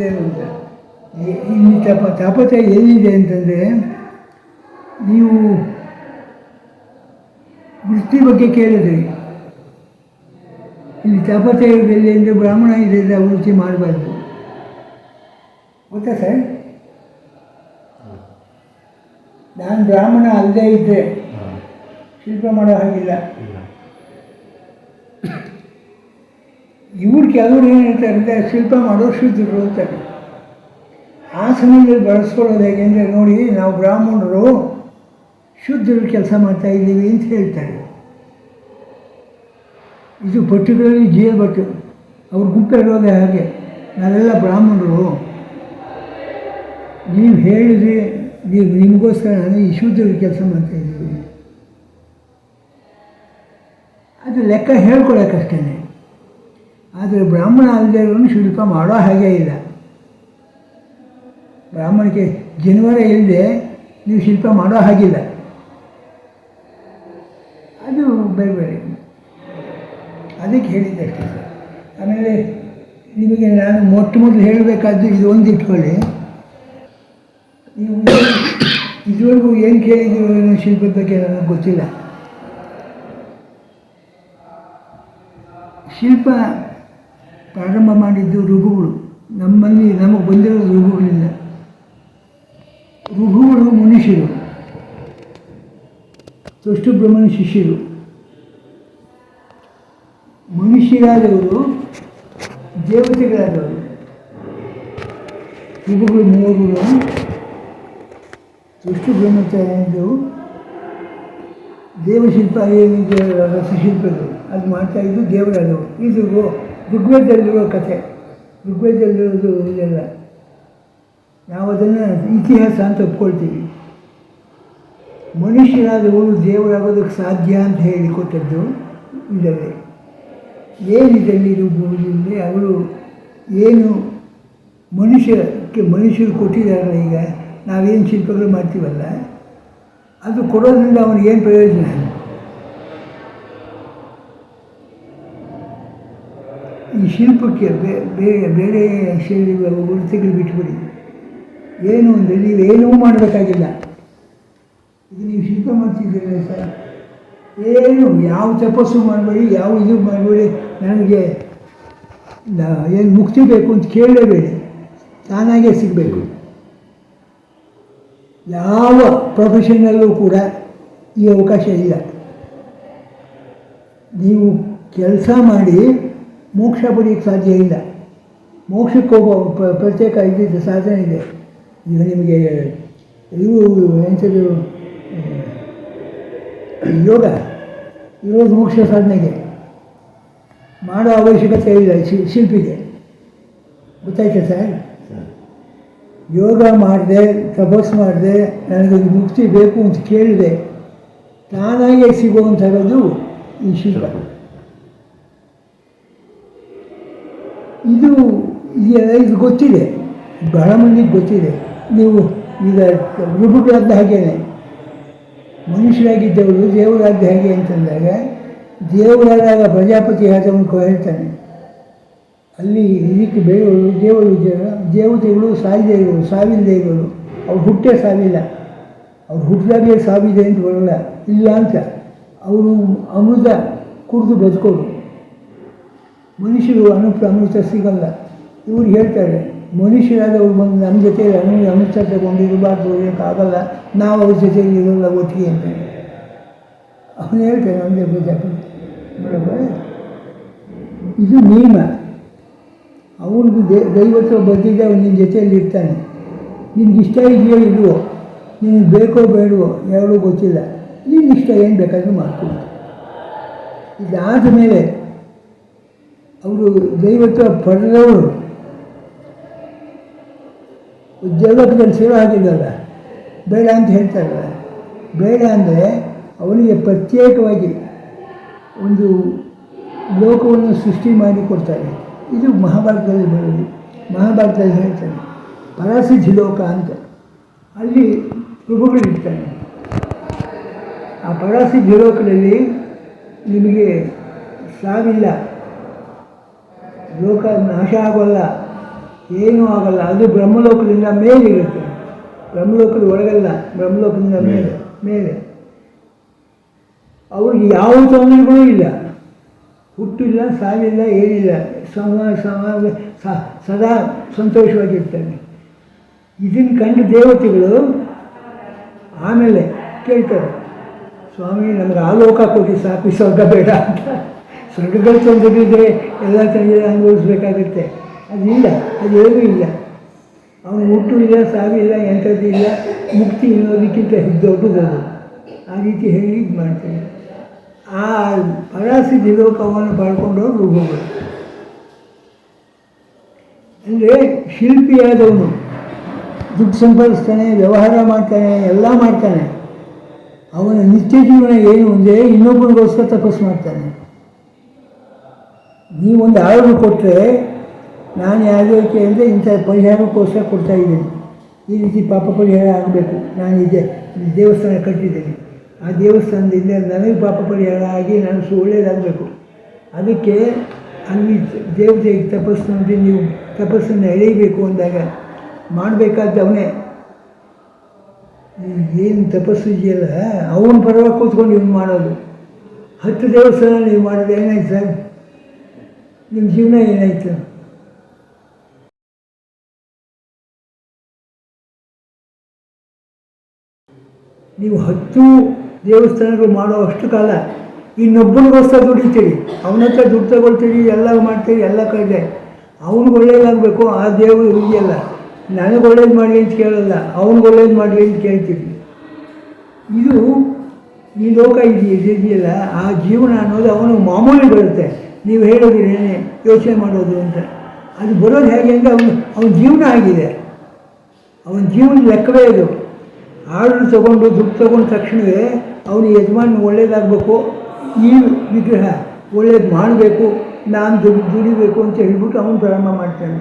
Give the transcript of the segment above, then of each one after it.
ಅಂತ ಇಲ್ಲಿ ತಪ ತಾಪತ್ಯ ಏನಿದೆ ಅಂತಂದರೆ ನೀವು ವೃತ್ತಿ ಬಗ್ಗೆ ಕೇಳಿದ್ರಿ ಇಲ್ಲಿ ತಾಪತ್ಯ ಎಲ್ಲಿ ಅಂದರೆ ಬ್ರಾಹ್ಮಣ ಇದೆಲ್ಲ ವೃತ್ತಿ ಮಾಡಬಾರ್ದು. ಗೊತ್ತಾ ಸರ್? ನಾನು ಬ್ರಾಹ್ಮಣ ಅಲ್ಲದೆ ಇದ್ದೆ. ಶಿಲ್ಪ ಮಾಡೋ ಹಾಗಿಲ್ಲ. ಇವ್ರು ಕೆಲವರು ಏನು ಹೇಳ್ತಾರೆ ಅಂದರೆ ಶಿಲ್ಪ ಮಾಡೋ ಶುದ್ಧರು ಅಂತಾರೆ ಆ ಸಮಯದಲ್ಲಿ ಬಳಸ್ಕೊಳ್ಳೋದು ಹೇಗೆ ಅಂದರೆ ನೋಡಿ, ನಾವು ಬ್ರಾಹ್ಮಣರು ಶುದ್ಧರು ಕೆಲಸ ಮಾಡ್ತಾ ಇದ್ದೀವಿ ಅಂತ ಹೇಳ್ತಾರೆ ಇದು ಪರ್ಟಿಕ್ಯುಲರ್ಲಿ ಜೇಲ್ ಭಟ್ಟು ಅವ್ರ ಗುಂಪಿರೋದೇ ಹಾಗೆ. ನಾವೆಲ್ಲ ಬ್ರಾಹ್ಮಣರು. ನೀವು ಹೇಳಿದ್ರಿ ನೀವು ನಿಮಗೋಸ್ಕರ ನಾನು ಈ ಶುದ್ಧರು ಕೆಲಸ ಮಾಡ್ತಾ ಇದ್ದೀವಿ. ಅದು ಲೆಕ್ಕ ಹೇಳ್ಕೊಳಕ್ಕಷ್ಟೇ ಆದರೆ ಬ್ರಾಹ್ಮಣ ಅಲ್ಲದೆ ಇರೋನು ಶಿಲ್ಪ ಮಾಡೋ ಹಾಗೆ ಇಲ್ಲ. ಬ್ರಾಹ್ಮಣಕ್ಕೆ ಜನವರ ಇಲ್ಲದೆ ನೀವು ಶಿಲ್ಪ ಮಾಡೋ ಹಾಗಿಲ್ಲ. ಅದು ಬೇರೆ ಬೇರೆ ಅದಕ್ಕೆ ಹೇಳಿದ್ದಷ್ಟೇ ಸರ್. ಆಮೇಲೆ ನಿಮಗೆ ನಾನು ಮೊಟ್ಟ ಮೊದಲು ಹೇಳಬೇಕಾದ್ದು ಇದು ಒಂದು ಇಟ್ಕೊಳ್ಳಿ. ನೀವು ಇದುವರೆಗೂ ಏನು ಕೇಳಿದ್ರು ಏನು ಶಿಲ್ಪದ ಬಗ್ಗೆ ನನಗೆ ಗೊತ್ತಿಲ್ಲ. ಶಿಲ್ಪ ಪ್ರಾರಂಭ ಮಾಡಿದ್ದು ಋಗುಗಳು. ನಮ್ಮಲ್ಲಿ ನಮಗೆ ಬಂದಿರೋ ಋಗುಗಳಿಲ್ಲ. ಋಗುಗಳು ಮನುಷ್ಯರು ಸುಷ್ಟು ಬ್ರಹ್ಮನ ಶಿಷ್ಯರು. ಮನುಷ್ಯರಾದವರು ದೇವತೆಗಳಾದವರು. ಋಗುಗಳು ಮೂವರು ಸುಷ್ಟು ಬ್ರಹ್ಮಚಾರ್ಯಂದು ದೇವಶಿಲ್ಪ ಏನಿದೆ ರಸಶಿಲ್ಪಗಳು. ಅದು ಮಾಡ್ತಾ ಇದ್ದು ದೇವರಾದವರು. ಇದು ಋಗ್ವೇದದಲ್ಲಿರೋ ಕಥೆ. ಋಗ್ವೇದದಲ್ಲಿರೋದು ಇದೆಲ್ಲ. ನಾವು ಅದನ್ನು ಇತಿಹಾಸ ಅಂತ ಒಪ್ಕೊಳ್ತೀವಿ. ಮನುಷ್ಯರಾದವರು ದೇವರಾಗೋದಕ್ಕೆ ಸಾಧ್ಯ ಅಂತ ಹೇಳಿಕೊಟ್ಟದ್ದು ಇದರಲ್ಲಿ. ಏನಿದಲ್ಲಿ ಋಗ್ವೇದದಲ್ಲಿ ಅವರು ಏನು ಮನುಷ್ಯಕ್ಕೆ ಮನುಷ್ಯರು ಕೊಟ್ಟಿದ್ದಾರಲ್ಲ ಈಗ, ನಾವೇನು ಶಿಲ್ಪಗಳು ಮಾಡ್ತೀವಲ್ಲ, ಅದು ಕೊಡೋದ್ರಿಂದ ಅವನಿಗೇನು ಪ್ರಯೋಜನ? ಈ ಶಿಲ್ಪಕ್ಕೆ ಬೇರೆ ಶೈಲಿ ವೃತ್ತಿಗಳು ಬಿಟ್ಬಿಡಿ. ಏನು ಅಂದರೆ ನೀವು ಏನೂ ಮಾಡಬೇಕಾಗಿಲ್ಲ. ಇದು ನೀವು ಶಿಲ್ಪ ಮಾಡ್ತಿದ್ದೀರಲ್ಲ ಸರ್. ಏನು ಯಾವ ತಪಸ್ಸು ಮಾಡಬೇಡಿ, ಯಾವ ಇದು ಮಾಡಬೇಡಿ, ನನಗೆ ಏನು ಮುಕ್ತಿ ಬೇಕು ಅಂತ ಕೇಳಲೇಬೇಡಿ. ತಾನಾಗೇ ಸಿಗಬೇಕು. ಯಾವ ಪ್ರೊಫೆಷನಲ್ಲೂ ಕೂಡ ಈ ಅವಕಾಶ ಇಲ್ಲ. ನೀವು ಕೆಲಸ ಮಾಡಿ ಮೋಕ್ಷ ಪಡೆಯೋಕ್ಕೆ ಸಾಧ್ಯ ಇಲ್ಲ. ಮೋಕ್ಷಕ್ಕೆ ಹೋಗೋ ಪ- ಪ್ರತ್ಯೇಕ ಇದ್ದಿದ್ದು ಸಾಧನೆ ಇದೆ. ಈಗ ನಿಮಗೆ ಇವು ಎಂಥದ್ದು ಯೋಗ ಇರೋದು ಮೋಕ್ಷ ಸಾಧನೆಗೆ. ಮಾಡೋ ಅವಶ್ಯಕತೆ ಇಲ್ಲ ಶಿಲ್ಪಿಗೆ. ಗೊತ್ತಾಯ್ತಾ ಸರ್? ಯೋಗ ಮಾಡಿದೆ ತಪಸ್ ಮಾಡಿದೆ ನನಗೆ ಮುಕ್ತಿ ಬೇಕು ಅಂತ ಕೇಳಿದೆ. ತಾನಾಗೆ ಸಿಗುವಂಥದ್ದು ಈ ಶಿಲ್ಪ. ಇದು ಇದು ಗೊತ್ತಿದೆ. ಬಹಳ ಮಂದಿಗೆ ಗೊತ್ತಿದೆ. ನೀವು ಈಗ ಋಗುಗಳಾದ ಹಾಗೇನೆ, ಮನುಷ್ಯರಾಗಿದ್ದವರು ದೇವರಾದ ಹೇಗೆ ಅಂತಂದಾಗ ದೇವರಾದಾಗ ಪ್ರಜಾಪತಿ ಆದವನು ಹೇಳ್ತಾನೆ. ಅಲ್ಲಿ ಇದಕ್ಕೆ ಬೇರೆಯವರು ದೇವರು ದೇವತೆಗಳು ಸಾಯಿದೆ ಇರೋರು, ಸಾವಿಲ್ಲದೆ ಇರೋರು. ಅವ್ರು ಹುಟ್ಟೇ ಸಾವಿಲ್ಲ. ಅವ್ರು ಹುಟ್ಟಿದಾಗೆ ಸಾವಿದೆ ಅಂತ ಬರೋಲ್ಲ. ಇಲ್ಲ ಅಂತ. ಅವರು ಅಮೃತ ಕುಡಿದು ಬದುಕೋರು. ಮನುಷ್ಯರು ಅನುಪ ಸಿಗಲ್ಲ. ಇವ್ರು ಹೇಳ್ತಾರೆ, ಮನುಷ್ಯರಾದವ್ರು ಬಂದು ನಮ್ಮ ಜೊತೆ ಅನು ಅಮೃತ ತಗೊಂಡಿರಬಾರ್ದು ಆಗಲ್ಲ. ನಾವು ಅವ್ರ ಜೊತೆಯಲ್ಲಿ ಇರೋಲ್ಲ ಒಟ್ಟಿಗೆ ಅಂತ. ಅವನು ಹೇಳ್ತಾನೆ ಒಂದೇ ಬೇಜಾರು ಇದು ನಿಯಮ. ಅವನಿಗೆ ದೈವತ್ವ ಬಂದಿದ್ದೆ ಅವನು ನಿನ್ನ ಜೊತೆಯಲ್ಲಿ ಇರ್ತಾನೆ. ನಿನ್ಗೆ ಇಷ್ಟ ಇದೆಯೋ ಇಲ್ವೋ, ನಿನಗೆ ಬೇಕೋ ಬೇಡವೋ, ಯಾವುದೂ ಗೊತ್ತಿಲ್ಲ. ನಿನ್ನ ಇಷ್ಟ ಏನು ಬೇಕಾದರೂ ಮಾಡ್ಕೊಂಡು ಇದಾದ ಮೇಲೆ ಅವರು ದೈವತ್ವ ಪಡೆದವರು. ಜಗತ್ತಿನಲ್ಲಿ ಸೇವೆ ಆಗಿದ್ದಲ್ಲ ಬೇಡ ಅಂತ ಹೇಳ್ತಾರಲ್ಲ. ಬೇಡ ಅಂದರೆ ಅವನಿಗೆ ಪ್ರತ್ಯೇಕವಾಗಿ ಒಂದು ಲೋಕವನ್ನು ಸೃಷ್ಟಿ ಮಾಡಿ ಕೊಡ್ತಾರೆ. ಇದು ಮಹಾಭಾರತದಲ್ಲಿ ಬರೋದು ಮಹಾಭಾರತದಲ್ಲಿ ಹೇಳ್ತಾನೆ ಪರಾಸಿದ್ಧಿ ಲೋಕ ಅಂತ. ಅಲ್ಲಿ ಪ್ರಭುಗಳಿರ್ತಾನೆ ಆ ಪರಾಸಿದ್ಧಿ ಲೋಕದಲ್ಲಿ ನಿಮಗೆ ಸಾವಿಲ್ಲ. ಲೋಕ ನಾಶ ಆಗೋಲ್ಲ ಏನೂ ಆಗಲ್ಲ. ಅದು ಬ್ರಹ್ಮಲೋಕದಿಂದ ಮೇಲಿರುತ್ತೆ ಬ್ರಹ್ಮಲೋಕದ ಒಳಗಲ್ಲ ಬ್ರಹ್ಮಲೋಕದಿಂದ ಮೇಲೆ. ಮೇಲೆ ಅವ್ರಿಗೆ ಯಾವ ತೊಂದರೆಗಳೂ ಇಲ್ಲ. ಹುಟ್ಟಿಲ್ಲ ಸಾವಿಲ್ಲ ಏನಿಲ್ಲ. ಸಮ ಸಮ ಸದಾ ಸಂತೋಷವಾಗಿರ್ತಾನೆ. ಇದನ್ನು ಕಂಡು ದೇವತೆಗಳು ಆಮೇಲೆ ಕೇಳ್ತಾರೆ ಸ್ವಾಮಿ ನಮ್ಗೆ ಆ ಲೋಕ ಕೊಡಿ ಸಾಕು ಸ್ವರ್ಗ ಬೇಡ ಅಂತ. ಸ್ವರ್ಗಗಳು ತಂದಿದ್ರೆ ಎಲ್ಲ ತಂದಿದ್ರೆ ಅನುಭವಿಸ್ಬೇಕಾಗುತ್ತೆ. ಅದಿಲ್ಲ ಅದು ಏನೂ ಇಲ್ಲ. ಅವನು ಹುಟ್ಟು ಇಲ್ಲ ಸಾವಿಲ್ಲ ಎಂಥದ್ದು ಇಲ್ಲ, ಮುಕ್ತಿ ಅನ್ನೋದಕ್ಕಿಂತ ದೊಡ್ಡದದು ಆ ರೀತಿ ಹೇಳಿ ಇದು ಮಾಡ್ತೀನಿ. ಆ ಪರಾಸಿದ್ಧ ಲೋಕವನ್ನು ಪಡ್ಕೊಂಡವ್ರು ಹೋಗೋದು ಅಂದರೆ ಶಿಲ್ಪಿಯಾದವನು, ದುಡ್ಡು ಸಂಪಾದಿಸ್ತಾನೆ, ವ್ಯವಹಾರ ಮಾಡ್ತಾನೆ, ಎಲ್ಲ ಮಾಡ್ತಾನೆ. ಅವನ ನಿತ್ಯ ಜೀವನ ಏನು? ಅಂದರೆ ಇನ್ನೊಬ್ಬರಿಗೋಸ್ಕರ ತಪಸ್ಸು ಮಾಡ್ತಾನೆ. ನೀವೊಂದು ಆರ್ಡರ್ ಕೊಟ್ಟರೆ ನಾನು ಯಾವುದಕ್ಕೆ ಅಂದರೆ ಇಂಥ ಪರಿಹಾರಕ್ಕೋಸ್ಕರ ಕೊಡ್ತಾ ಇದ್ದೇನೆ. ಈ ರೀತಿ ಪಾಪ ಪರಿಹಾರ ಆಗಬೇಕು. ನಾನು ಇದೆ ದೇವಸ್ಥಾನ ಕಟ್ಟಿದ್ದೀನಿ. ಆ ದೇವಸ್ಥಾನದಿಂದ ನನಗೆ ಪಾಪ ಪರಿಹಾರ ಆಗಿ ನಾನು ಸು ಒಳ್ಳೆಯದಾಗಬೇಕು ಅದಕ್ಕೆ ಅಲ್ಲಿ ದೇವತೆಗೆ ತಪಸ್ಸು ಅಂದರೆ ನೀವು ತಪಸ್ಸನ್ನು ಎಳೆಯಬೇಕು ಅಂದಾಗ ಮಾಡಬೇಕಾದ ಅವನೇ. ಏನು ತಪಸ್ಸು ಇದೆಯಲ್ಲ? ಅವನ ಪರವಾಗಿ ಕೂತ್ಕೊಂಡು ಇವ್ನು ಮಾಡೋದು. ಹತ್ತು ದೇವಸ್ಥಾನ ನೀವು ಮಾಡೋದು ಏನಾಯ್ತು ಸರ್ ನಿಮ್ಮ ಜೀವನ ಏನಾಯ್ತು? ನೀವು ಹತ್ತು ದೇವಸ್ಥಾನಗಳು ಮಾಡೋ ಅಷ್ಟು ಕಾಲ ಇನ್ನೊಬ್ಬನಿಗೋಸ್ಕರ ದುಡಿತೀರಿ ಅವನ ಹತ್ರ ದುಡ್ಡು ತಗೊಳ್ತೀರಿ ಎಲ್ಲ ಮಾಡ್ತೀರಿ, ಎಲ್ಲ ಕಡೆ ಅವ್ನಿಗೆ ಒಳ್ಳೇದಾಗಬೇಕು, ಆ ದೇವರು ಇದೆಯಲ್ಲ ನನಗೆ ಒಳ್ಳೇದು ಮಾಡಲಿ ಅಂತ ಕೇಳಲ್ಲ, ಅವ್ನಿಗೆ ಒಳ್ಳೇದು ಮಾಡಲಿ ಅಂತ ಕೇಳ್ತೀವಿ ಇದು ಈ ಲೋಕ ಇದೆಯಲ್ಲ, ಆ ಜೀವನ ಅನ್ನೋದು ಅವನು ಮಾಮೂಲಿ ಬರುತ್ತೆ. ನೀವು ಹೇಳೋದಿರೇನೆ ಯೋಚನೆ ಮಾಡೋದು ಅಂತ. ಅದು ಬರೋದು ಹೇಗೆ ಅಂದರೆ ಅವನು, ಅವನ ಜೀವನ ಆಗಿದೆ. ಅವನ ಜೀವನ ಲೆಕ್ಕವೇ ಇದು. ಆರ್ಡರ್ ತೊಗೊಂಡು, ದುಡ್ಡು ತೊಗೊಂಡ ತಕ್ಷಣವೇ ಅವನು ಯಜಮಾನ ಒಳ್ಳೇದಾಗಬೇಕು, ಈ ವಿಗ್ರಹ ಒಳ್ಳೇದು ಮಾಡಬೇಕು, ನಾನು ದುಡ್ಡು ದುಡಿಬೇಕು ಅಂತ ಹೇಳ್ಬಿಟ್ಟು ಅವನು ಪ್ರಾರಂಭ ಮಾಡ್ತಾನೆ.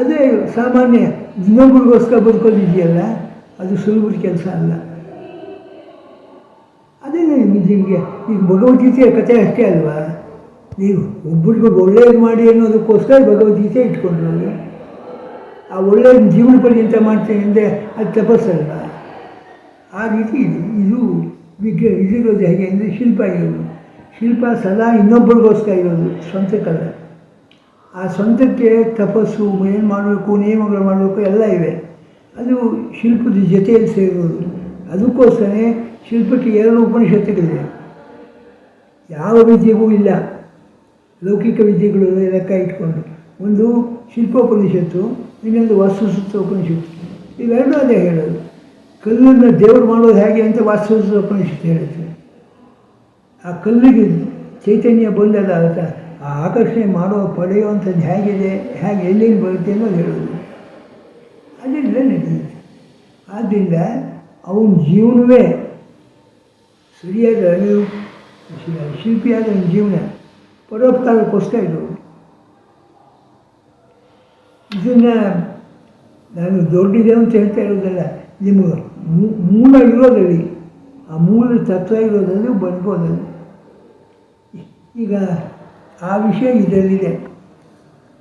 ಅದೇ ಸಾಮಾನ್ಯ ಇನ್ನೊಬ್ಬರಿಗೋಸ್ಕರ ಬದುಕೋದಿದೆಯಲ್ಲ ಅದು ಸುಲಭದ ಕೆಲಸ ಅಲ್ಲ. ನಿಮಗೆ ಈಗ ಭಗವದ್ಗೀತೆಯ ಕಥೆ ಅಷ್ಟೇ ಅಲ್ವಾ? ನೀವು ಒಬ್ಬರಿಗೊಬ್ಬರು ಒಳ್ಳೇದು ಮಾಡಿ ಅನ್ನೋದಕ್ಕೋಸ್ಕರ ಭಗವದ್ಗೀತೆ ಇಟ್ಕೊಂಡ್ರು ಆ ಒಳ್ಳೆಯ ಜೀವನ ಪರ್ಯಂತ ಮಾಡ್ತೇನೆ ಅಂದರೆ ಅದು ತಪಸ್ಸಲ್ಲ ಆ ರೀತಿ ಇದು ಇದು ವಿಗ್ರಹ, ಇದಿರೋದು ಹೇಗೆ ಅಂದರೆ ಶಿಲ್ಪ ಇರೋದು. ಶಿಲ್ಪ ಸದಾ ಇನ್ನೊಬ್ಬರಿಗೋಸ್ಕರ ಇರೋದು ಸ್ವಂತಕ್ಕಲ್ಲ ಆ ಸ್ವಂತಕ್ಕೆ ತಪಸ್ಸು, ಏನು ಮಾಡಬೇಕು, ನಿಯಮಗಳು ಮಾಡಬೇಕು ಎಲ್ಲ ಇವೆ. ಅದು ಶಿಲ್ಪದ ಜೊತೆಯಲ್ಲಿ ಸೇರೋದು. ಅದಕ್ಕೋಸ್ಕರ ಶಿಲ್ಪಕ್ಕೆ ಎರಡು ಉಪನಿಷತ್ತುಗಳಿದೆ ಯಾವ ವಿದ್ಯೆಗೂ ಇಲ್ಲ. ಲೌಕಿಕ ವಿದ್ಯೆಗಳು ಲೆಕ್ಕ ಇಟ್ಕೊಂಡು. ಒಂದು ಶಿಲ್ಪೋಪನಿಷತ್ತು, ಇನ್ನೊಂದು ವಾಸ್ತುಸೂತ್ರ ಉಪನಿಷತ್ತು. ಇವೆರಡೂ ಅದೇ ಹೇಳೋದು. ಕಲ್ಲನ್ನು ದೇವರು ಮಾಡೋದು ಹೇಗೆ ಅಂತ ವಾಸ್ತುಸೂತ್ರ ಉಪನಿಷತ್ತು ಹೇಳುತ್ತೆ. ಆ ಕಲ್ಲಿಗೆ ಚೈತನ್ಯ ಬಂದಲ್ಲ ಅಂತ ಆ ಆಕರ್ಷಣೆ ಮಾಡೋ ಪಡೆಯುವಂಥದ್ದು ಹೇಗಿದೆ ಹೇಗೆ ಎಲ್ಲಿಂದ ಬರುತ್ತೆ ಅನ್ನೋದು ಹೇಳೋದು. ಅದಿಲ್ಲ ನಡೆಯುತ್ತೆ. ಆದ್ದರಿಂದ ಅವನ ಜೀವನವೇ ಸರಿಯಾದ ಶಿಲ್ಪಿಯಾದ ಜೀವನ ಪರೋಪಕಾರಕ್ಕೋಸ್ಕರ ಇದು. ಇದನ್ನು ನಾನು ದೊಡ್ಡಿದೆ ಅಂತ ಹೇಳ್ತಾ ಇರೋದಲ್ಲ ನಿಮಗೆ ಮೂಲ ಇರೋದಲ್ಲಿ ಆ ಮೂಲ ತತ್ವ ಇರೋದಲ್ಲಿ ಬದುಕೋದಲ್ಲಿ ಈಗ ಆ ವಿಷಯ ಇದರಲ್ಲಿದೆ.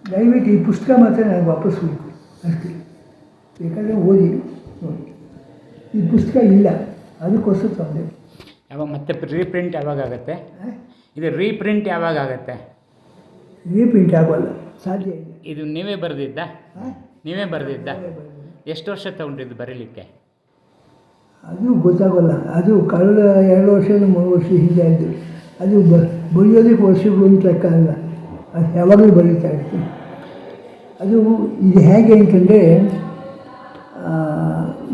ದಯವಿಟ್ಟು ಈ ಪುಸ್ತಕ ಮಾತ್ರ ನನಗೆ ವಾಪಸ್ ಬೇಕು ಅಷ್ಟೇ. ಬೇಕಾದರೆ ಓದಿ, ನೋಡಿ. ಈ ಪುಸ್ತಕ ಇಲ್ಲ. ಅದಕ್ಕೋಸ್ಕರ ತಂದೆ. ಯಾವಾಗ ಮತ್ತೆ ರೀಪ್ರಿಂಟ್ ಯಾವಾಗ ಆಗುತ್ತೆ? ಇದು ರೀಪ್ರಿಂಟ್ ಯಾವಾಗ ಆಗುತ್ತೆ? ರೀಪ್ರಿಂಟ್ ಆಗೋಲ್ಲ. ಸಾಧ್ಯ ಇಲ್ಲ. ಇದು ನೀವೇ ಬರೆದಿದ್ದ? ನೀವೇ ಬರೆದಿದ್ದ? ಎಷ್ಟು ವರ್ಷ ತಗೊಂಡಿದ್ದು ಬರೀಲಿಕ್ಕೆ? ಅದು ಗೊತ್ತಾಗೋಲ್ಲ. ಅದು ಕಳೆದ ಎರಡು ವರ್ಷ ಮೂರು ವರ್ಷ ಹಿಂದೆ ಆಯಿತು. ಅದು ಬ ಬರೆಯೋದಕ್ಕೆ ವರ್ಷಗಳು ಅಂತ ಲೆಕ್ಕ ಅಲ್ಲ. ಅದು ಯಾವಾಗಲೂ ಬರೀತಾ ಇರ್ತೀನಿ. ಅದು ಇದು ಹೇಗೆ ಅಂತಂದರೆ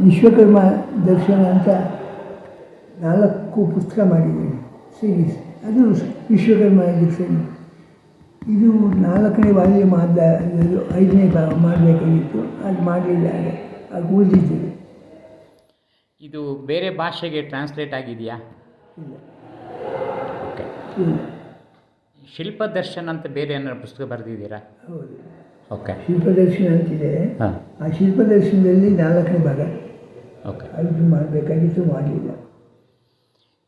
ವಿಶ್ವಕರ್ಮ ದರ್ಶನ ಅಂತ ನಾಲ್ಕು ಪುಸ್ತಕ ಮಾಡಿದ್ದೀನಿ ಸೀರೀಸ್ ಅದು ವಿಶ್ವಕರ್ಮ ದರ್ಶನ. ಇದು ನಾಲ್ಕನೇ ವಾಲ್ಯೂಮ್ ಆದ ಐದನೇ ಭಾಗ ಮಾಡಬೇಕಾಗಿತ್ತು. ಅದು ಮಾಡಲಿಲ್ಲ ಅದು ಉಳಿದಿದ್ದೀವಿ ಇದು ಬೇರೆ ಭಾಷೆಗೆ ಟ್ರಾನ್ಸ್ಲೇಟ್ ಆಗಿದೆಯಾ? ಇಲ್ಲ. ಓಕೆ ಇಲ್ಲ. ಶಿಲ್ಪ ದರ್ಶನ ಅಂತ ಬೇರೆ ಏನಾದ್ರು ಪುಸ್ತಕ ಬರೆದಿದ್ದೀರಾ? ಹೌದು. ಓಕೆ ಶಿಲ್ಪದರ್ಶನ ಅಂತಿದೆ. ಆ ಶಿಲ್ಪದರ್ಶನದಲ್ಲಿ ನಾಲ್ಕನೇ ಭಾಗ. ಓಕೆ ಅದು ಮಾಡಬೇಕಾಗಿತ್ತು ಮಾಡಲಿಲ್ಲ.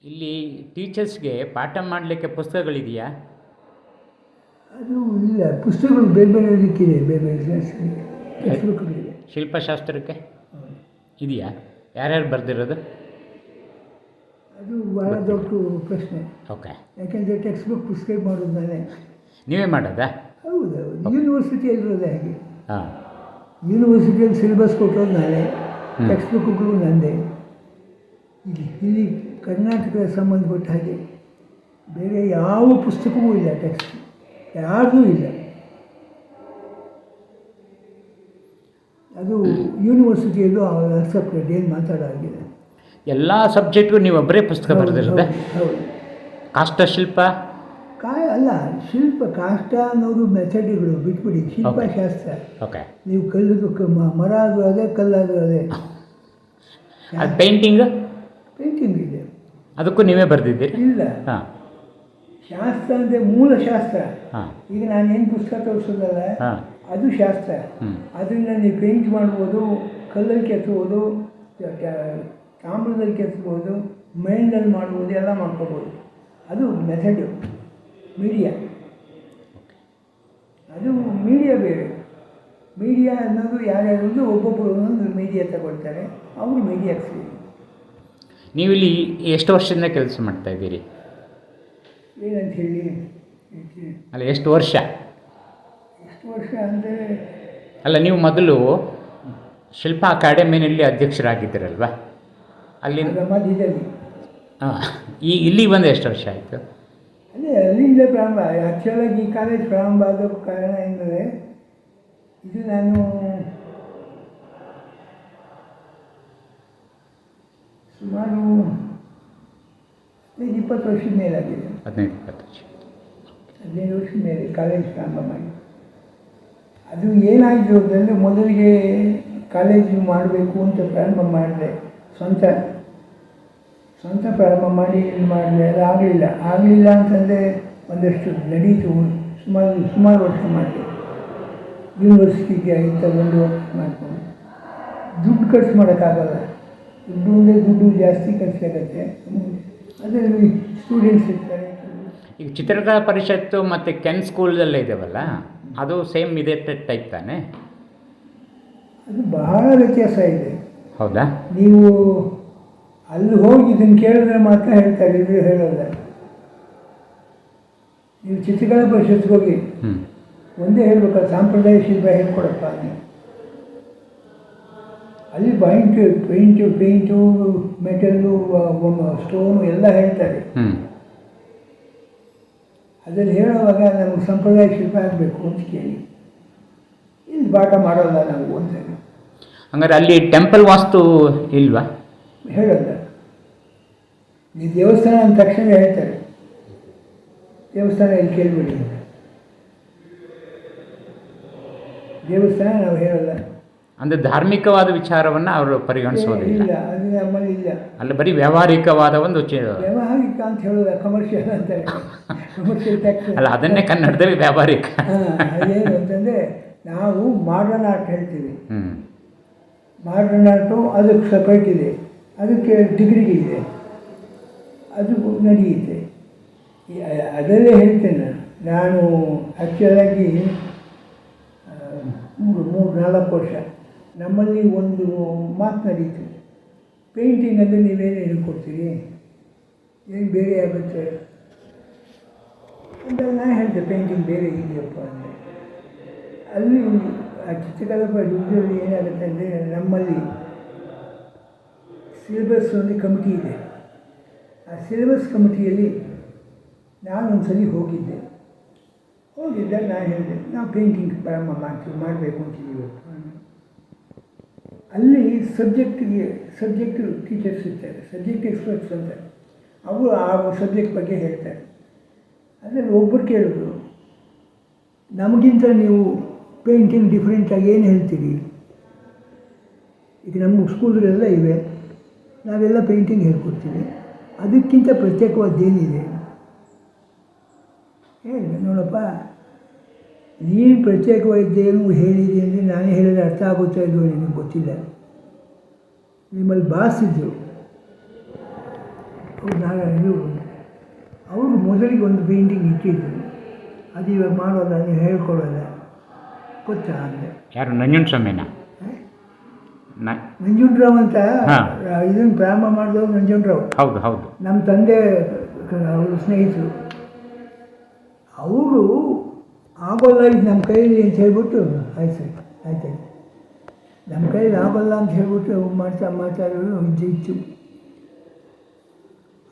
ಇಲ್ಲಿ ಟೀಚರ್ಸ್ಗೆ ಪಾಠ ಮಾಡಲಿಕ್ಕೆ ಪುಸ್ತಕಗಳಿದೆಯಾ? ಅದು ಇಲ್ಲ ಪುಸ್ತಕಗಳು ಬೇರೆ ಬೇರೆ ರೀತಿಯಿದೆ ಬೇರೆ ಬೇರೆ ಬುಕ್ಗಳಿದೆ ಶಿಲ್ಪಶಾಸ್ತ್ರಕ್ಕೆ? ಇದೆಯಾ? ಯಾರ್ಯಾರು ಬರೆದಿರೋದು? ಅದು ಭಾಳ ದೊಡ್ಡ ಪ್ರಶ್ನೆ. ಓಕೆ ಯಾಕೆಂದರೆ ಟೆಕ್ಸ್ಟ್ ಬುಕ್ ಪ್ರಿಸ್ಕ್ರೈಬ್ ಮಾಡೋದು ನಾನೇ ನೀವೇ ಮಾಡೋದಾ? ಹೌದು ಯೂನಿವರ್ಸಿಟಿಯಲ್ಲಿರೋದೇ ಹಾಗೆ. ಹಾಂ. ಯೂನಿವರ್ಸಿಟಿಯಲ್ಲಿ ಸಿಲೆಬಸ್ ಕೊಟ್ಟೋದು ನಾನೇ. ಟೆಕ್ಸ್ಟ್ ಬುಕ್ಗಳು ನಂದೇ. ಇಲ್ಲಿ ಇಲ್ಲಿ ಕರ್ನಾಟಕದ ಸಂಬಂಧಪಟ್ಟ ಹಾಗೆ ಬೇರೆ ಯಾವ ಪುಸ್ತಕವೂ ಇಲ್ಲ ಟೆಕ್ಸ್ಟ್ ಯಾರ್ದೂ ಇಲ್ಲ. ಅದು ಯೂನಿವರ್ಸಿಟಿಯಲ್ಲೂ ಅಕ್ಸೆಪ್ಟೆಡ್ ಏನು ಮಾತಾಡೋಂಗಿದೆ ಎಲ್ಲ ಸಬ್ಜೆಕ್ಟ್ಗೂ ನೀವು ಒಬ್ಬರೇ ಪುಸ್ತಕ ಬರೆದಿರೋದೆ? ಹೌದು. ಕಾಷ್ಟಶಿಲ್ಪ? ಕಾಯ ಅಲ್ಲ ಶಿಲ್ಪ ಕಾಷ್ಟ ಅನ್ನೋದು ಮೆಥಡ್ಗಳು ಬಿಟ್ಬಿಡಿ. ಶಿಲ್ಪ ಶಾಸ್ತ್ರ ಓಕೆ ನೀವು ಕಲ್ಲು ಕ- ಮ- ಮರ ಅದು ಅದೇ ಕಲ್ಲಾದರೂ ಅದೇ. ಅದು ಪೇಂಟಿಂಗ್ ಪೇಂಟಿಂಗ್ ಇದೆ. ಅದಕ್ಕೂ ನೀವೇ ಬರೆದಿದ್ದೀರಿ? ಇಲ್ಲ. ಹಾಂ. ಶಾಸ್ತ್ರ ಅಂದರೆ ಮೂಲ ಶಾಸ್ತ್ರ. ಈಗ ನಾನು ಏನು ಪುಸ್ತಕ ತೋರಿಸೋದಲ್ಲ ಅದು ಶಾಸ್ತ್ರ. ಅದರಿಂದ ನೀವು ಪೇಂಟ್ ಮಾಡ್ಬೋದು ಕಲ್ಲಲ್ಲಿ ಕೆತ್ತಬೋದು ತಾಮ್ರದಲ್ಲಿ ಕೆತ್ತಬೋದು ಮೈಂಡಲ್ಲಿ ಮಾಡ್ಬೋದು ಎಲ್ಲ ಮಾಡ್ಕೋಬೋದು. ಅದು ಮೆಥಡು ಮೀಡಿಯಾ ಅದು ಮೀಡಿಯಾ ಬೇರೆ. ಮೀಡಿಯಾ ಅನ್ನೋದು ಯಾರ್ಯಾರು ಒಬ್ಬೊಬ್ಬರು ಒಂದೊಂದು ಮೀಡಿಯಾ ತಗೊಳ್ತಾರೆ. ಅವರು ಮೀಡಿಯಾ ಸೇರಿ. ನೀವಿಲ್ಲಿ ಎಷ್ಟು ವರ್ಷದಿಂದ ಕೆಲಸ ಮಾಡ್ತಾ ಇದ್ದೀರಿ? ಏನಂತ ಹೇಳಿ? ಅಲ್ಲ ಎಷ್ಟು ವರ್ಷ? ಎಷ್ಟು ವರ್ಷ ಅಂದರೆ ಅಲ್ಲ ನೀವು ಮೊದಲು ಶಿಲ್ಪ ಅಕಾಡೆಮಿನಲ್ಲಿ ಅಧ್ಯಕ್ಷರಾಗಿದ್ದೀರಲ್ವಾ? ಅಲ್ಲಿ ಮಧ್ಯದಲ್ಲಿ. ಹಾಂ ಈ ಇಲ್ಲಿ ಬಂದು ಎಷ್ಟು ವರ್ಷ ಆಯಿತು? ಅಲ್ಲಿಂದ ಪ್ರಾರಂಭ. ಆ್ಯಕ್ಚುಲಾಗಿ ಈ ಕಾಲೇಜ್ ಪ್ರಾರಂಭ ಆಗೋಕ್ಕೆ ಕಾರಣ ಎಂದರೆ ಇದು ನಾನು ಸುಮಾರು ಇಪ್ಪತ್ತು ವರ್ಷದ ಮೇಲಾಗಿದೆ. ಹದಿನೈದು ಇಪ್ಪತ್ತು ವರ್ಷ. ಹದಿನೈದು ವರ್ಷದ ಮೇಲೆ ಕಾಲೇಜ್ ಪ್ರಾರಂಭ ಮಾಡಿ. ಅದು ಏನಾಯಿತು ಅಂತಂದರೆ ಮೊದಲಿಗೆ ಕಾಲೇಜು ಮಾಡಬೇಕು ಅಂತ ಪ್ರಾರಂಭ ಮಾಡಿದೆ. ಸ್ವಂತ ಸ್ವಂತ ಪ್ರಾರಂಭ ಮಾಡಿ ಇದು ಮಾಡಿದೆ ಅದು ಆಗಲಿಲ್ಲ. ಆಗಲಿಲ್ಲ ಅಂತಂದರೆ ಒಂದಷ್ಟು ನಡೀತು ಸುಮಾರು ಸುಮಾರು ವರ್ಷ ಮಾಡಿದೆ ಯೂನಿವರ್ಸಿಟಿಗೆ ಒಂದು ಮಾಡ್ಕೊಂಡು. ದುಡ್ಡು ಖರ್ಚು ಮಾಡೋಕ್ಕಾಗಲ್ಲ. ದುಡ್ಡು ಅಂದರೆ ದುಡ್ಡು ಜಾಸ್ತಿ ಖರ್ಚಾಗತ್ತೆ ಅದರಲ್ಲಿ ಸ್ಟೂಡೆಂಟ್ಸ್ ಇರ್ತಾರೆ. ಈಗ ಚಿತ್ರಕಲಾ ಪರಿಷತ್ತು ಮತ್ತು ಕೆನ್ ಸ್ಕೂಲ್ದಲ್ಲೇ ಇದ್ದಾವಲ್ಲ ಅದು ಸೇಮ್ ಇದೇ ಟೈಪ್ ತಾನೆ? ಅದು ಬಹಳ ವ್ಯತ್ಯಾಸ ಇದೆ. ಹೌದಾ? ನೀವು ಅಲ್ಲಿ ಹೋಗಿ ಇದನ್ನು ಕೇಳಿದ್ರೆ ಮಾತ್ರ ಹೇಳ್ತಾರೆ ಇದು ಹೇಳೋಲ್ಲ. ನೀವು ಚಿತ್ರಕಲಾ ಪರಿಷತ್ಗೆ ಹೋಗಿ ಒಂದೇ ಹೇಳ್ಬೇಕು ಸಾಂಪ್ರದಾಯ ಶಿಲ್ಪ ಹೇಳ್ಕೊಡಪ್ಪ ನೀವು ಅಲ್ಲಿ paint paint paint metal stone ಎಲ್ಲ ಹೇಳ್ತಾರೆ. ಅದರಲ್ಲಿ ಹೇಳುವಾಗ ನಮಗೆ ಸಂಪ್ರದಾಯ ಶಿಲ್ಪ ಆಗಬೇಕು ಅಂತ ಕೇಳಿ. ಇಲ್ಲಿ ಪಾಠ ಮಾಡೋಲ್ಲ ನಾವು ಅಂತ. ಹಂಗಾರೆ ಅಲ್ಲಿ ಟೆಂಪಲ್ ವಾಸ್ತು ಇಲ್ವಾ? ಹೇಳಲ್ಲ. ನೀವು ದೇವಸ್ಥಾನ ಅಂದ ತಕ್ಷಣ ಹೇಳ್ತಾರೆ. ದೇವಸ್ಥಾನ ಇಲ್ಲಿ ಕೇಳಿಬಿಡಿ. ದೇವಸ್ಥಾನ ನಾವು ಹೇಳಲ್ಲ. ಅಂದರೆ ಧಾರ್ಮಿಕವಾದ ವಿಚಾರವನ್ನು ಅವರು ಪರಿಗಣಿಸೋದಿಲ್ಲ ಇಲ್ಲ ಅದು ನಮ್ಮಲ್ಲಿ ಇಲ್ಲ. ಅಲ್ಲಿ ಬರೀ ವ್ಯಾವಹಾರಿಕವಾದ ಒಂದು ಚಿ ವ್ಯಾವಹಾರಿಕ ಅಂತ ಹೇಳೋದು ಕಮರ್ಷಿಯಲ್ ಅಂತಾರೆ ಕಮರ್ಷಿಯಲ್ ಟ್ಯಾಕ್ಸ್ ಅಲ್ಲ ಅದನ್ನೇ ಕನ್ನಡದಲ್ಲಿ ವ್ಯಾವಹಾರಿಕ. ಅದೇನು ಅಂತಂದರೆ ನಾವು ಮಾಡರ್ನ್ ಆರ್ಟ್ ಹೇಳ್ತೀವಿ. ಮಾಡರ್ನ್ ಆರ್ಟು ಅದಕ್ಕೆ ಸಪ್ರೇಟ್ ಇದೆ. ಅದಕ್ಕೆ ಡಿಗ್ರಿಗೆ ಇದೆ. ಅದು ನಡೆಯುತ್ತೆ. ಅದರಲ್ಲೇ ಹೇಳ್ತೇನೆ. ನಾನು ಆ್ಯಕ್ಚುಲಾಗಿ ಮೂರು ಮೂರು, ನಾಲ್ಕು ವರ್ಷ ನಮ್ಮಲ್ಲಿ ಒಂದು ಮಾತು ನಡೀತು ಪೇಂಟಿಂಗಲ್ಲಿ ನೀವೇನು ಹೇಳ್ಕೊಡ್ತೀರಿ? ಏನು ಬೇರೆ ಆಗುತ್ತೆ? ಅಂತ ನಾನು ಹೇಳಿದೆ ಪೇಂಟಿಂಗ್ ಬೇರೆ ಇದೆಯಪ್ಪ ಅಂದರೆ. ಅಲ್ಲಿ, ಆ ಚಿತ್ರಕಲಾ ಇದರಲ್ಲಿ ಏನಾಗುತ್ತೆ ಅಂದರೆ ನಮ್ಮಲ್ಲಿ ಸಿಲೆಬಸ್ ಒಂದು ಕಮಿಟಿ ಇದೆ. ಆ ಸಿಲೆಬಸ್ ಕಮಿಟಿಯಲ್ಲಿ ನಾನು ಸರಿ ಹೋಗಿದ್ದೆ. ಹೋಗಿದ್ದೆ ನಾನು ಹೇಳಿದೆ, ನಾವು ಪೇಂಟಿಂಗ್ ಪ್ರಾರಂಭ ಮಾಡ್ತೀವಿ, ಮಾಡಬೇಕು ಅಂತಿದ್ದೀವಿ ಅಲ್ಲಿ ಸಬ್ಜೆಕ್ಟಿಗೆ, ಸಬ್ಜೆಕ್ಟ್ ಟೀಚರ್ಸ್ ಇರ್ತಾರೆ, ಸಬ್ಜೆಕ್ಟ್ ಎಕ್ಸ್ಪರ್ಟ್ಸ್ ಅಂತ. ಅವರು ಆ ಸಬ್ಜೆಕ್ಟ್ ಬಗ್ಗೆ ಹೇಳ್ತಾರೆ. ಅದರಲ್ಲಿ ಒಬ್ಬರು ಕೇಳಿದ್ರು, ನಮಗಿಂತ ನೀವು ಪೇಂಟಿಂಗ್ ಡಿಫ್ರೆಂಟಾಗಿ ಏನು ಹೇಳ್ತೀರಿ? ಈಗ ನಮ್ಮ ಸ್ಕೂಲ್ಗಳೆಲ್ಲ ಇವೆ, ನಾವೆಲ್ಲ ಪೇಂಟಿಂಗ್ ಹೇಳ್ಕೊಡ್ತೀವಿ. ಅದಕ್ಕಿಂತ ಪ್ರತ್ಯೇಕವಾದ್ದೇನಿದೆ ಹೇಳಿದೆ ನೋಡಪ್ಪ ನೀನು ಪ್ರತ್ಯೇಕವಾಗಿದ್ದೇನು ಹೇಳಿದೆ ಅಂದರೆ ನಾನೇ ಹೇಳಿದ್ರೆ ಅರ್ಥ ಆಗುತ್ತಾ ಇಲ್ವೋ ನಿನಗೆ ಗೊತ್ತಿಲ್ಲ. ನಿಮ್ಮಲ್ಲಿ ಬಾಸಿದ್ರು ಅವ್ರು ನಾರಾಯಣರು ಅವರು ಮೊದಲಿಗೆ ಒಂದು ಪೇಂಟಿಂಗ್ ಇಟ್ಟಿದ್ದರು ಅದು ಇವಾಗ ಮಾಡೋಲ್ಲ ನೀವು ಹೇಳ್ಕೊಡೋಲ್ಲ ಗೊತ್ತಾ ಅಂದರೆ ಯಾರು ನಂಜುಂಡ ಸ್ವಾಮಿನ? ನಂಜುಂಡ್ರಾವ್ ಅಂತ. ಇದನ್ನು ಪ್ರಾರಂಭ ಮಾಡಿದವರು ನಂಜುಂಡ್ರಾವ್. ಹೌದು ಹೌದು. ನಮ್ಮ ತಂದೆ ಅವರು ಸ್ನೇಹಿತರು. ಅವರು ಆಗೋಲ್ಲ ಇದು ನಮ್ಮ ಕೈಯಲ್ಲಿ ಅಂತ ಹೇಳ್ಬಿಟ್ಟು ಆಯ್ತು ಆಯ್ತು ನಮ್ಮ ಕೈಯಲ್ಲಿ ಆಗೋಲ್ಲ ಅಂತ ಹೇಳ್ಬಿಟ್ಟು ಮಾಡ್ತಾ ಮಾತಾಡೋದು ಇದು ಇತ್ತು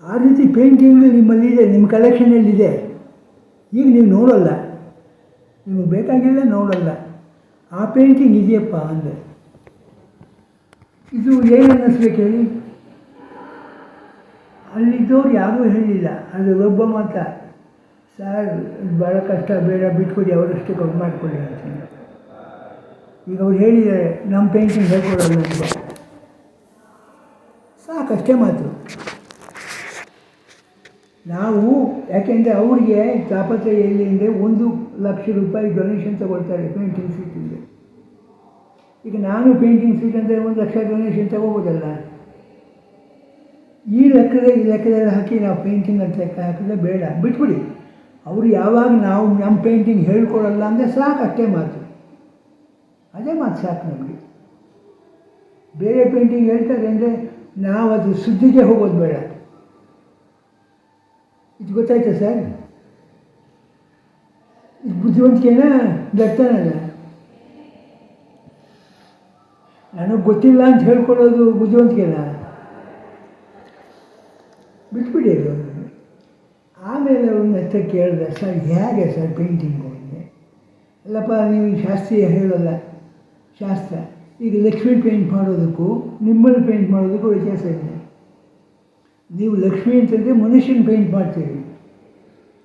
ಆ ರೀತಿ ಪೇಂಟಿಂಗ್ಗಳು ನಿಮ್ಮಲ್ಲಿದೆ ನಿಮ್ಮ ಕಲೆಕ್ಷನಲ್ಲಿದೆ ಈಗ ನೀವು ನೋಡೋಲ್ಲ. ನಿಮಗೆ ಬೇಕಾಗಿಲ್ಲ ನೋಡೋಲ್ಲ. ಆ ಪೇಂಟಿಂಗ್ ಇದೆಯಪ್ಪ ಅಂದರೆ. ಇದು ಏನು ಅನ್ನಿಸ್ಬೇಕು ಹೇಳಿ ಅಲ್ಲಿದ್ದವ್ರು ಯಾರೂ ಹೇಳಿಲ್ಲ, ಅದು ಒಬ್ಬ ಮಾತ್ರ. ಸರ್ ಇದು ಭಾಳ ಕಷ್ಟ, ಬೇಡ, ಬಿಟ್ಕೊಡಿ ಅವರಷ್ಟು ಕೊಟ್ಟು ಮಾಡಿಕೊಡಿ ಅಂತ ಈಗ ಅವ್ರು ಹೇಳಿದ್ದಾರೆ ನಮ್ಮ ಪೇಂಟಿಂಗ್ ಹೇಳ್ಕೊಡೋಲ್ಲ ಅಂತ ಸಾಕಷ್ಟೇ ಮಾತು. ನಾವು, ಯಾಕೆಂದರೆ ಅವರಿಗೆ ಎಲ್ಲಿ ಅಂದರೆ ಒಂದು ಲಕ್ಷ ರೂಪಾಯಿ ಡೊನೇಷನ್ ತಗೊಳ್ತಾರೆ ಪೇಂಟಿಂಗ್ ಸೀಟಿಗೆ ಈಗ ನಾನು ಪೇಂಟಿಂಗ್ ಸೀಟ್ ಅಂದರೆ ಒಂದು ಲಕ್ಷ ಡೊನೇಷನ್ ತಗೋಬೋದಲ್ಲ? ಈ ಲೆಕ್ಕದಲ್ಲಿ ಈ ಲೆಕ್ಕದಲ್ಲಿ ಹಾಕಿ ನಾವು ಪೇಂಟಿಂಗ್ ಅಂತ ಲೆಕ್ಕ ಹಾಕಿದ್ರೆ ಬೇಡ, ಬಿಟ್ಬಿಡಿ. ಅವರು ಯಾವಾಗ ನಾವು ನಮ್ಮ ಪೇಂಟಿಂಗ್ ಹೇಳ್ಕೊಡಲ್ಲ ಅಂದರೆ ಸಾಕು, ಅಷ್ಟೇ ಮಾತು. ಅದೇ ಮಾತು ಸಾಕು ನಮಗೆ. ಬೇರೆ ಪೇಂಟಿಂಗ್ ಹೇಳ್ತಾರೆ ಅಂದರೆ ನಾವು ಅದು ಸುದ್ದಿಗೆ ಹೋಗೋದು ಬೇಡ ಇದು ಗೊತ್ತಾಯ್ತಾ ಸರ್? ಇದು ಬುದ್ಧಿವಂತಿಕೆನಾ? ಬರ್ತಾನಲ್ಲ ನನಗೆ ಗೊತ್ತಿಲ್ಲ ಅಂತ ಹೇಳ್ಕೊಳ್ಳೋದು ಬುದ್ಧಿವಂತಿಕೆನಾ? ಬಿಟ್ಬಿಡಿ ಅದು. ಆಮೇಲೆ ಒಂದು ಹತ್ರ ಕೇಳಿದೆ, ಸರ್, ಹೇಗೆ ಸರ್ ಪೇಂಟಿಂಗು ಅಂದರೆ ಅಲ್ಲಪ್ಪ, ನೀವು ಶಾಸ್ತ್ರೀಯ ಹೇಳೋಲ್ಲ, ಶಾಸ್ತ್ರ. ಈಗ ಲಕ್ಷ್ಮಿ ಪೇಂಟ್ ಮಾಡೋದಕ್ಕೂ ನಿಮ್ಮಲ್ಲಿ ಪೇಂಟ್ ಮಾಡೋದಕ್ಕೂ ವ್ಯತ್ಯಾಸ ಇದೆ. ನೀವು ಲಕ್ಷ್ಮಿ ಅಂತಂದರೆ ಮನುಷ್ಯನ ಪೇಂಟ್ ಮಾಡ್ತೀರಿ.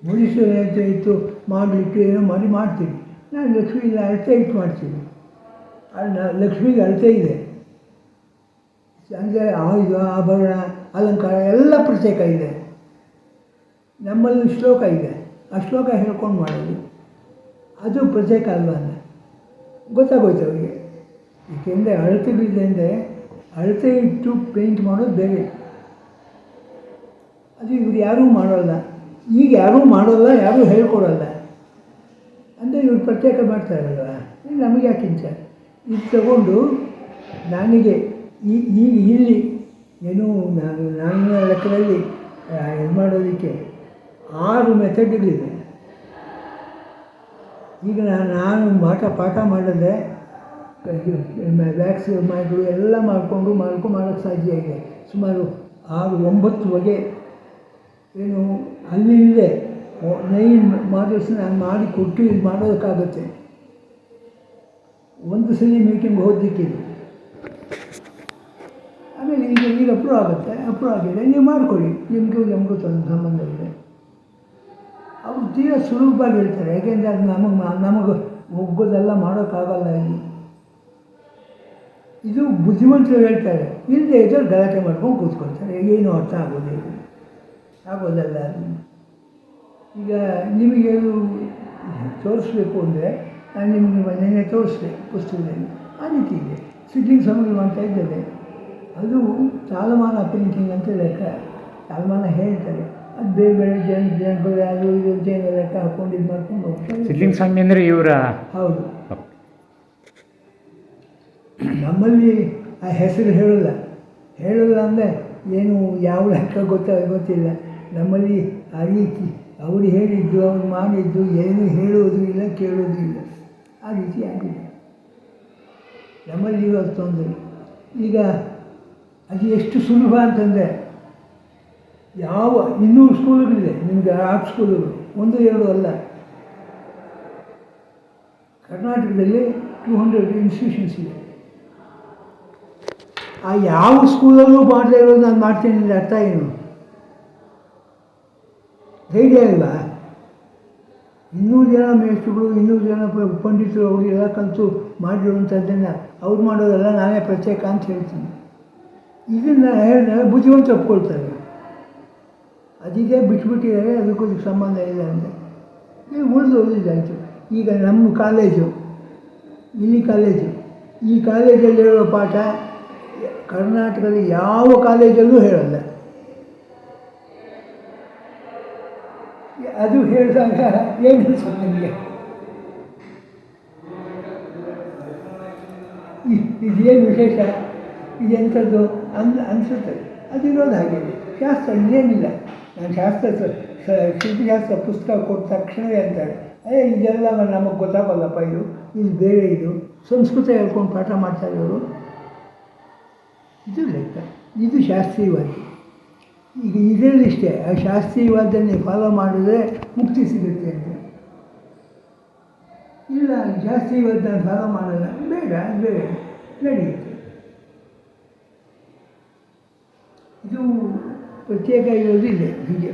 ಮನುಷ್ಯನ ಅಳತೆ ಇತ್ತು ಮಾಡಲಿಟ್ಟು ಏನೋ ಮಾಡಿ ಮಾಡ್ತೀವಿ ನಾನು ಲಕ್ಷ್ಮಿ ಇಲ್ಲ ಅಳತೆ ಇಟ್ಟು ಮಾಡ್ತೀನಿ. ಅಲ್ಲ ಲಕ್ಷ್ಮಿಗೆ ಅಳತೆ ಇದೆ. ಅಂದರೆ ಆಯುಧ, ಆಭರಣ, ಅಲಂಕಾರ ಎಲ್ಲ ಪ್ರತ್ಯೇಕ ಇದೆ. ನಮ್ಮಲ್ಲಿ ಶ್ಲೋಕ ಇದೆ. ಆ ಶ್ಲೋಕ ಹೇಳ್ಕೊಂಡು ಮಾಡೋದು. ಅದು ಪ್ರತ್ಯೇಕ ಅಂತ ಗೊತ್ತಾಗೋಯ್ತು ಅವರಿಗೆ. ಏಕೆಂದರೆ ಅಳತೆಗಳಿದೆ ಅಂದರೆ ಅಳತೆ ಇಟ್ಟು ಪೇಂಟ್ ಮಾಡೋದು ಬೇರೆ. ಅದು ಇವ್ರು ಯಾರೂ ಮಾಡೋಲ್ಲ. ಈಗ ಯಾರೂ ಮಾಡೋಲ್ಲ, ಯಾರೂ ಹೇಳ್ಕೊಡಲ್ಲ. ಅಂದರೆ ಇವ್ರು ಪ್ರತ್ಯೇಕ ಮಾಡ್ತಾರಲ್ವ? ನಮಗೆ ಯಾಕಿಂತ ಇದು ತಗೊಂಡು ನನಗೆ ಈ ಈಗ ಇಲ್ಲಿ, ಏನೂ ನಾನು ನನ್ನ ಲೆಕ್ಕದಲ್ಲಿ ಇದು ಮಾಡೋದಕ್ಕೆ ಆರು ಮೆಥಡ್ಗಳಿದೆ ಈಗ ನಾನು ಪಾಠ ಪಾಠ ಮಾಡದೆ ವ್ಯಾಕ್ಸ್ ಮಾಡಿಗಳು ಎಲ್ಲ ಮಾಡಿಕೊಂಡು ಮಾಡ್ಕೊಂಡು ಮಾಡೋಕ್ಕೆ ಸಾಧ್ಯ ಇದೆ. ಸುಮಾರು ಆರು, ಒಂಬತ್ತು ಬಗೆ ಏನು ಅಲ್ಲಿಂದೇ ನೈನ್ ಮಾಡಲ್ಸ್ ನಾನು ಮಾಡಿ ಕೊಟ್ಟು ಇದು ಮಾಡೋದಕ್ಕಾಗುತ್ತೆ. ಒಂದು ಸಲ ಮೀಟಿಂಗ್ ಓದಲಿಕ್ಕಿದೆ ಆಮೇಲೆ ಈಗ ಈಗ ಅಪ್ರೂವ್ ಆಗುತ್ತೆ. ಅಪ್ರೂವ್ ಆಗಿದೆ. ನೀವು ಮಾಡ್ಕೊಳ್ಳಿ. ನಿಮಗೂ ನಮಗೂ ಸಂಬಂಧ ಇದೆ. ಅವರು ತೀರ ಸುಲಭವಾಗಿ ಹೇಳ್ತಾರೆ. ಯಾಕೆಂದರೆ ಅದು ನಮಗೆ ನಮಗೆ ಒಗ್ಗೋದೆಲ್ಲ ಮಾಡೋಕ್ಕಾಗಲ್ಲ ಇಲ್ಲಿ. ಇದು ಬುದ್ಧಿವಂತರು ಹೇಳ್ತಾರೆ. ಇಲ್ಲದೆ ಇದ್ದವ್ರು ಗಲಾಟೆ ಮಾಡ್ಕೊಂಡು ಕೂತ್ಕೊಳ್ತಾರೆ. ಏನು ಅರ್ಥ ಆಗೋದಿಲ್ಲ ಆಗೋದಲ್ಲ. ಈಗ ನಿಮಗೆ ತೋರಿಸ್ಬೇಕು ಅಂದರೆ ನಾನು ನಿಮಗೆ ಮೊನ್ನೆ ತೋರಿಸಿದೆ ಪುಸ್ತಕದಲ್ಲಿ. ಆ ರೀತಿ ಇದೆ. ಸಿಟ್ಟಿಂಗ್ ಸಮಗ್ರ ಅಂತ ಇದ್ದೇನೆ. ಅದು ತಾಲಮಾನ ಪೇಂಟಿಂಗ್ ಅಂತ ಲೆಕ್ಕ. ತಾಲಮಾನ ಹೇಳ್ತಾರೆ. ಬೇರೆ ಬೇರೆ ಜನ ಜನಗಳು ಅದು ಇದು ಅಂತ ಏನೋ ಲೆಕ್ಕ ಹಾಕ್ಕೊಂಡು ಇದು ಮಾಡ್ಕೊಂಡು ಹೋಗ್ತಾರೆ ಸಿದ್ಲಿಂಗ ಸ್ವಾಮಿ ಅಂದರೆ ಇವರ ಹೌದು. ನಮ್ಮಲ್ಲಿ ಆ ಹೆಸರು ಹೇಳಲ್ಲ. ಹೇಳಲ್ಲ ಅಂದರೆ ಏನು ಯಾವ ಲೆಕ್ಕ ಗೊತ್ತ ಗೊತ್ತಿಲ್ಲ. ನಮ್ಮಲ್ಲಿ ಆ ರೀತಿ ಅವರು ಹೇಳಿದ್ದು ಅವ್ರು ಮಾಡಿದ್ದು ಏನು ಹೇಳೋದು ಇಲ್ಲ ಕೇಳೋದು ಇಲ್ಲ. ಆ ರೀತಿ ಆಗಿದೆ. ನಮ್ಮಲ್ಲಿ ಇವಾಗ ತೊಂದರೆ ಈಗ ಅದು ಎಷ್ಟು ಸುಲಭ ಅಂತಂದರೆ ಯಾವ ಇನ್ನೂರು ಸ್ಕೂಲುಗಳಿದೆ, ನಿಮಗೆ ಆರ್ಟ್ ಸ್ಕೂಲುಗಳು, ಒಂದು, ಎರಡು ಅಲ್ಲ. ಕರ್ನಾಟಕದಲ್ಲಿ ಟೂ ಹಂಡ್ರೆಡ್ ಇನ್ಸ್ಟಿಟ್ಯೂಷನ್ಸ್ ಇದೆ. ಆ ಯಾವ ಸ್ಕೂಲಲ್ಲೂ ಮಾಡದೇ ಇರೋದು ನಾನು ಮಾಡ್ತೀನಿ ಅಂದರೆ ಅರ್ಥ ಏನು? ಧೈರ್ಯ ಅಲ್ವಾ? ಇನ್ನೂರು ಜನ ಮೇಷ್ಟ್ರುಗಳು, ಇನ್ನೂರು ಜನ ಪಂಡಿತರು ಎಲ್ಲ ಕಲಿತು ಮಾಡಿರುವಂಥದ್ದನ್ನು ಅವ್ರು ಮಾಡೋದೆಲ್ಲ ನಾನೇ ಪ್ರತ್ಯೇಕ ಅಂತ ಹೇಳ್ತೀನಿ. ಇದನ್ನು ಹೇಳಿದ್ರೆ ಬುದ್ಧಿವಂತ ಒಪ್ಕೊಳ್ತಾರೆ. ಅದಿದೆ ಬಿಟ್ಬಿಟ್ಟಿದ್ದಾರೆ ಅದಕ್ಕೂ ಸಂಬಂಧ ಇಲ್ಲ ಅಂತ ಈಗ ಉಳಿದು ಉಳಿದಾಯಿತು ಈಗ ನಮ್ಮ ಕಾಲೇಜು, ಇಲ್ಲಿ ಕಾಲೇಜು. ಈ ಕಾಲೇಜಲ್ಲಿ ಹೇಳೋ ಪಾಠ ಕರ್ನಾಟಕದ ಯಾವ ಕಾಲೇಜಲ್ಲೂ ಹೇಳಲ್ಲ. ಅದು ಹೇಳಿದಾಗ ಏನು ನನಗೆ ಇದೇನು ವಿಶೇಷ? ಇದೆಂಥದ್ದು ಅನ್ ಅನಿಸುತ್ತೆ. ಅದಿರೋದು ಹಾಗೆ. ಶಾಸ್ತ್ರ ಇನ್ನೇನಿಲ್ಲ ನಾನು ಶಾಸ್ತ್ರ ಶಿಲ್ಪಶಾಸ್ತ್ರ ಪುಸ್ತಕ ಕೊಟ್ಟ ತಕ್ಷಣವೇ ಅಂತಾರೆ. ಅಯ್ಯ ಇದೆಲ್ಲ ನಮಗೆ ಗೊತ್ತಾಗಲ್ಲಪ್ಪ ಇದು? ಇದು ಬೇರೆ ಇದು. ಸಂಸ್ಕೃತ ಹೇಳ್ಕೊಂಡು ಪಾಠ ಮಾಡ್ತಾರೆ ಅವರು ಇದು ಲೆಕ್ಕ. ಇದು ಶಾಸ್ತ್ರೀಯವಾದ. ಈಗ ಇದರಲ್ಲಿಷ್ಟೇ ಆ ಶಾಸ್ತ್ರೀಯವಾದನ್ನೇ ಫಾಲೋ ಮಾಡಿದ್ರೆ ಮುಕ್ತಿ ಸಿಗುತ್ತೆ ಅಂತ. ಇಲ್ಲ ಶಾಸ್ತ್ರೀಯವಾದ ಫಾಲೋ ಮಾಡಲ್ಲ ಬೇಡ ಬೇಡ ನಡೆಯುತ್ತೆ ಇದು ಪ್ರತ್ಯೇಕ ಇರೋದಿಲ್ಲ ಹೀಗೆ